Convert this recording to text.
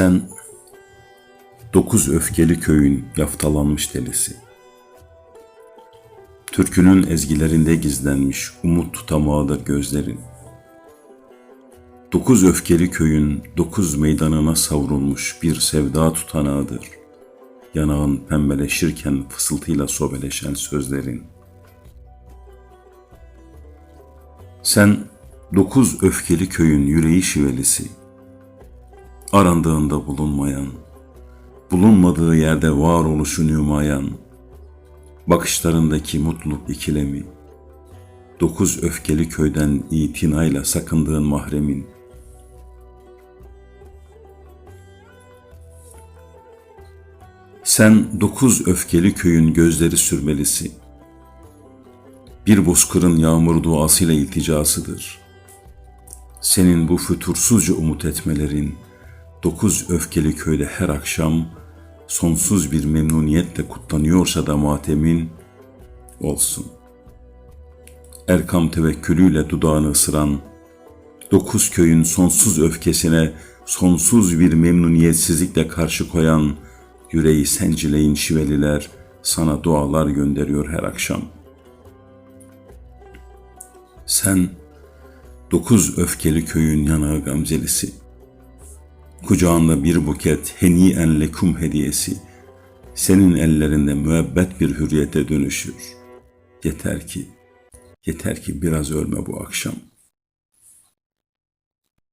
Sen dokuz öfkeli köyün yaftalanmış delisi. Türkünün ezgilerinde gizlenmiş umut tutamağıdır gözlerin. Dokuz öfkeli köyün dokuz meydanına savrulmuş bir sevda tutanağıdır. Yanağın pembeleşirken fısıltıyla sobeleşen sözlerin. Sen dokuz öfkeli köyün yüreği şivelisi. Arandığında bulunmayan, bulunmadığı yerde varoluşu nümayan, bakışlarındaki mutluluk ikilemi, dokuz öfkeli köyden itinayla sakındığın mahremin, sen dokuz öfkeli köyün gözleri sürmelisi, bir bozkırın yağmur duasıyla ilticasıdır. Senin bu fütursuzca umut etmelerin, dokuz öfkeli köyde her akşam sonsuz bir memnuniyetle kutlanıyorsa da matemin olsun. Erkam tevekkülüyle dudağını ısıran, dokuz köyün sonsuz öfkesine sonsuz bir memnuniyetsizlikle karşı koyan, yüreği sencileyin şiveliler sana dualar gönderiyor her akşam. Sen dokuz öfkeli köyün yanağı gamzelisi, kucağında bir buket heniyen lekum hediyesi, senin ellerinde müebbet bir hürriyete dönüşür. Yeter ki, yeter ki biraz ölme bu akşam.''